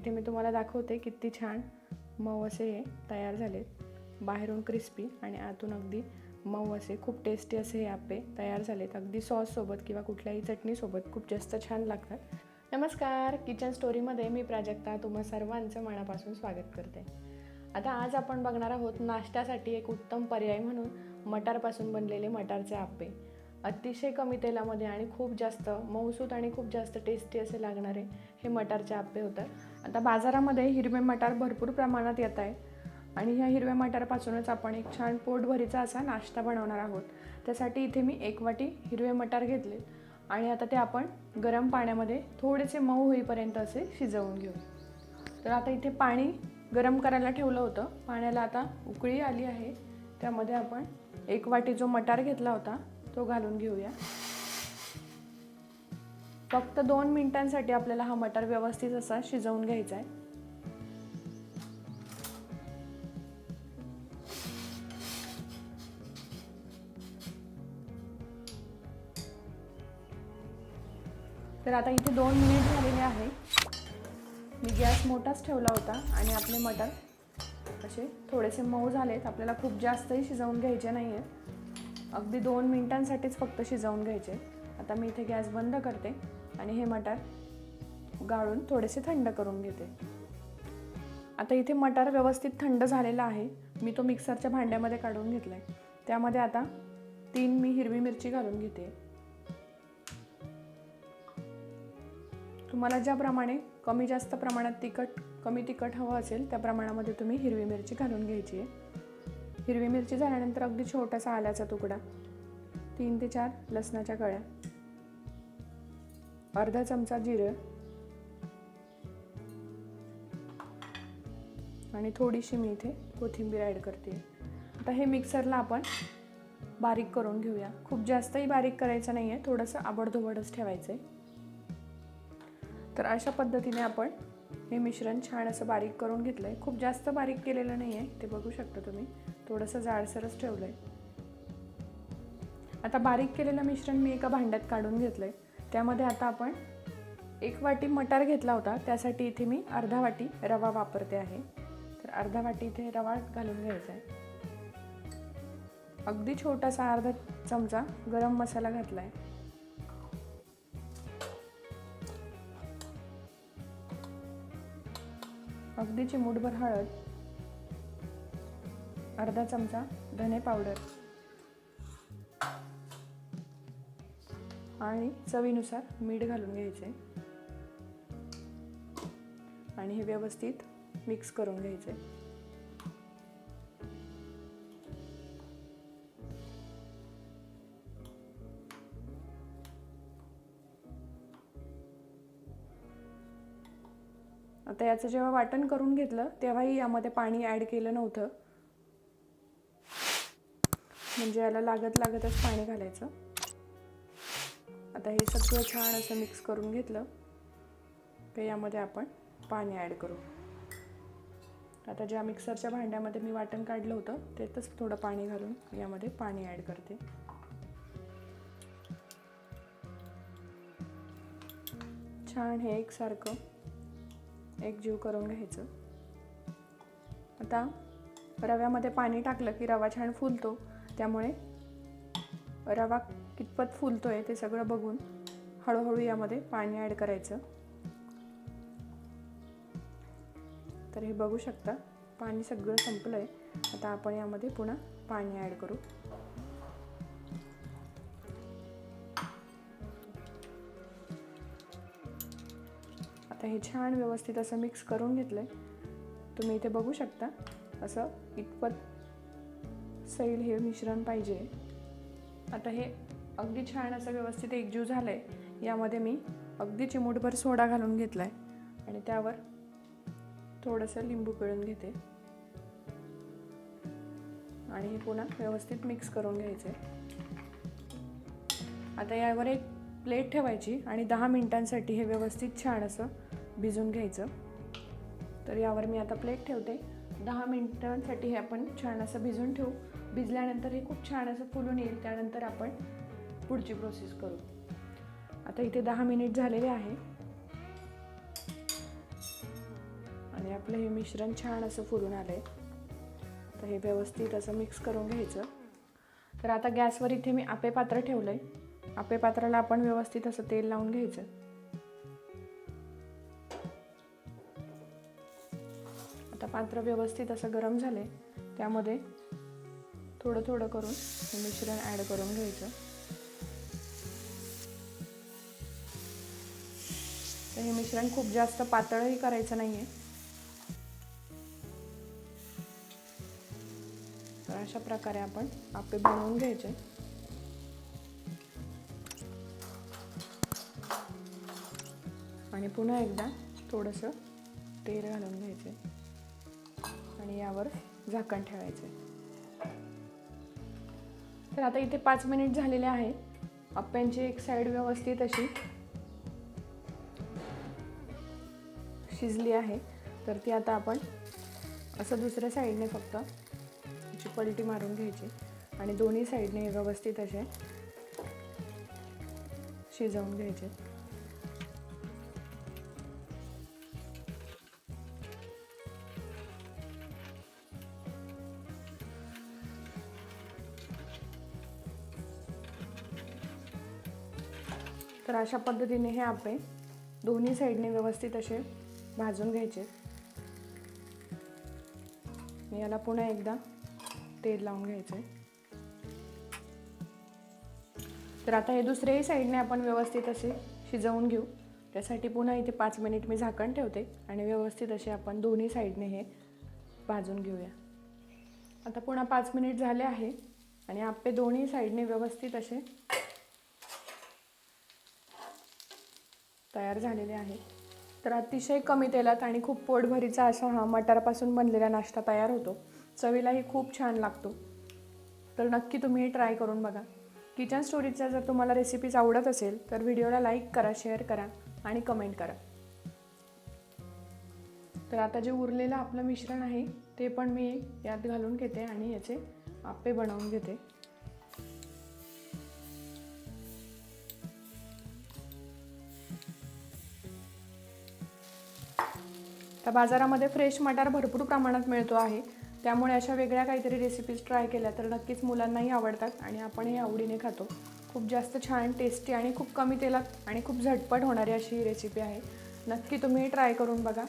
इथे मी तुम्हाला दाखवते किती छान मऊ असे हे तयार झालेत. बाहेरून क्रिस्पी आणि आतून अगदी मऊ असे खूप टेस्टी असे हे आप्पे तयार झालेत. अगदी सॉससोबत किंवा कुठल्याही चटणीसोबत खूप जास्त छान लागतात. नमस्कार किचन स्टोरीमध्ये मी प्राजक्ता तुम्हा सर्वांचं मनापासून स्वागत करते. आता आज आपण बघणार आहोत नाश्त्यासाठी एक उत्तम पर्याय म्हणून मटारपासून बनलेले मटारचे आप्पे. अतिशय कमी तेलामध्ये आणि खूप जास्त मऊसूत आणि खूप जास्त टेस्टी असे लागणारे हे मटारचे आप्पे होतात. आता बाजारामध्ये हिरवे मटार भरपूर प्रमाणात येत आहे. आणि ह्या हिरव्या मटारपासूनच आपण एक छान पोटभरीचा असा नाश्ता बनवणार आहोत. त्यासाठी इथे मी एक वाटी हिरवे मटार घेतले. आणि आता ते आपण गरम पाण्यामध्ये थोडेसे मऊ होईपर्यंत असे शिजवून घेऊ. तर आता इथे पाणी गरम करायला ठेवलं होतं. पाण्याला आता उकळी आली आहे. त्यामध्ये आपण एक वाटी जो मटार घेतला होता तो घालून घेऊया. फक्त दोन मिनिटांसाठी आपल्याला हा मटार व्यवस्थित असा शिजवून घ्यायचा आहे. तर आता इथे दोन मिनिट झालेले आहे. मी गॅस मोठाच ठेवला होता आणि आपले मटर असे थोडेसे मऊ झालेत. आपल्याला खूप जास्तही शिजवून घ्यायचे नाही आहेत अगदी दोन मिनिटांसाठीच फक्त शिजवून घ्यायचे. आता मी इथे गॅस बंद करते. आणि हे मटार गाळून थोडेसे थंड करून घेते. आता इथे मटार व्यवस्थित थंड झालेला आहे. मी तो मिक्सरच्या भांड्यामध्ये काढून घेतला आहे त्यामध्ये आता तीन मी हिरवी मिरची घालून घेते. तुम्हाला ज्याप्रमाणे कमी जास्त प्रमाणात तिखट कमी तिखट हवं असेल त्या प्रमाणामध्ये तुम्ही हिरवी मिरची घालून घ्यायची आहे. हिरवी मिरची झाल्यानंतर अगदी छोटासा आल्याचा तुकडा. तीन ते चार लसणाच्या कळ्या. अर्धा चमचा जिरं. आणि थोडीशी मी इथे कोथिंबीर ॲड करते. आता हे मिक्सरला आपण बारीक करून घेऊया. खूप जास्तही बारीक करायचं नाही आहे थोडंसं आबडधोबडच ठेवायचं आहे तर अशा पद्धतीने आपण हे मिश्रण छान असं बारीक करून घेतलं आहे खूप जास्त बारीक केलेलं नाही आहे ते बघू शकता तुम्ही. थोडंसं जाडसरच ठेवलं आहे आता बारीक केलेलं मिश्रण मी एका भांड्यात काढून घेतलं आहे त्यामध्ये आता आपण एक वाटी मटार घेतला होता. त्यासाठी इथे मी अर्धा वाटी रवा वापरते आहे. तर अर्धा वाटी इथे रवा घालून घ्यायचा आहे. अगदी छोटासा अर्धा चमचा गरम मसाला घातला आहे अगदी चिमूटभर हळद अर्धा चमचा धने पावडर. आणि चवीनुसार मीठ घालून घ्यायचे. आणि हे व्यवस्थित मिक्स करून घ्यायचे. आता याचं जेव्हा वाटण करून घेतलं तेव्हाही यामध्ये पाणी ॲड केलं नव्हतं. म्हणजे याला लागत लागतच पाणी घालायचं. आता हे सगळं छान असं मिक्स करून घेतलं तर यामध्ये आपण पाणी ॲड करू. आता ज्या मिक्सरच्या भांड्यामध्ये मी वाटण काढलं होतं त्यातच थोडं पाणी घालून यामध्ये पाणी ॲड करते. छान हे एकसारखं एकजीव करून घ्यायचं. आता रव्यामध्ये पाणी टाकलं की रवा छान फुलतो त्यामुळे रवा कितपत फुलतो आहे ते सगळं बघून हळूहळू यामध्ये पाणी ॲड करायचं. तर हे बघू शकता पाणी सगळं संपलं आहे आता आपण यामध्ये पुन्हा पाणी ॲड करू. आता हे छान व्यवस्थित असं मिक्स करून घेतलं आहे तुम्ही इथे बघू शकता असं इतपत सैल हे मिश्रण पाहिजे. आता हे अगदी छान असं व्यवस्थित एकजीव झालं आहे यामध्ये मी अगदी चिमूटभर सोडा घालून घेतला आहे आणि त्यावर थोडंसं लिंबू पिळून घेते. आणि हे पुन्हा व्यवस्थित मिक्स करून घ्यायचे आता यावर एक प्लेट ठेवायची आणि दहा मिनिटांसाठी हे व्यवस्थित छान असं भिजून घ्यायचं. तर यावर मी आता प्लेट ठेवते. दहा मिनिटांसाठी हे आपण छान असं भिजून ठेवू. भिजल्यानंतर हे खूप छान असं फुलून येईल त्यानंतर आपण पुढची प्रोसेस करू. आता इथे दहा मिनिट झालेले आहे. आणि आपलं हे मिश्रण छान असं फुलून आलं आहे तर हे व्यवस्थित असं मिक्स करून घ्यायचं. तर आता गॅसवर इथे मी आपे पात्र ठेवलं आहे आपे पात्राला आपण व्यवस्थित असं तेल लावून घ्यायचं. आता पात्र व्यवस्थित असं गरम झालं आहे त्यामध्ये थोडं थोडं करून हे मिश्रण ॲड करून घ्यायचं. तर हे मिश्रण खूप जास्त पातळही करायचं नाही आहे तर अशा प्रकारे आपण आपे बनवून घ्यायचे. आणि पुन्हा एकदा थोडंसं तेल घालून घ्यायचे. आणि यावर झाकण ठेवायचे. तर आता इथे पाच मिनिट झालेले आहे अप्प्यांची एक साईड व्यवस्थित अशी शिजली आहे. तर ती आता आपण असं दुसऱ्या साईडने फक्त त्याची पलटी मारून घ्यायची आणि दोन्ही साईडने व्यवस्थित असे शिजवून घ्यायचे. तर अशा पद्धतीने हे आपे दोन्ही साईडने व्यवस्थित असे भाजून घ्यायचे. मी याला पुन्हा एकदा तेल लावून घ्यायचे. तर आता हे दुसऱ्याही साईडने आपण व्यवस्थित असे शिजवून घेऊ. त्यासाठी पुन्हा इथे पाच मिनिट मी झाकण ठेवते आणि व्यवस्थित असे आपण दोन्ही साईडने हे भाजून घेऊया. आता पुन्हा पाच मिनिट झाले आहे आणि आपे दोन्ही साईडने व्यवस्थित असे तयार झालेले आहे. तर अतिशय कमी तेलात आणि खूप पोटभरीचा असा हा मटारपासून बनलेला नाश्ता तयार होतो. चवीलाही खूप छान लागतो. तर नक्की तुम्ही ट्राय करून बघा. किचन स्टोरीजच्या जर तुम्हाला रेसिपीज आवडत असेल तर व्हिडिओला लाईक करा शेअर करा आणि कमेंट करा. तर आता जे उरलेलं आपलं मिश्रण आहे ते पण मी यात घालून घेते आणि याचे आप्पे बनवून घेते. तर बाजारामध्ये फ्रेश मटार भरपूर प्रमाणात मिळतो आहे. त्यामुळे अशा वेगळ्या काहीतरी रेसिपीज ट्राय केल्या तर नक्कीच मुलांनाही आवडतात आणि आपणही आवडीने खातो. खूप जास्त छान टेस्टी आणि खूप कमी तेलात आणि खूप झटपट होणारी अशी ही रेसिपी आहे. नक्की तुम्ही ट्राय करून बघा.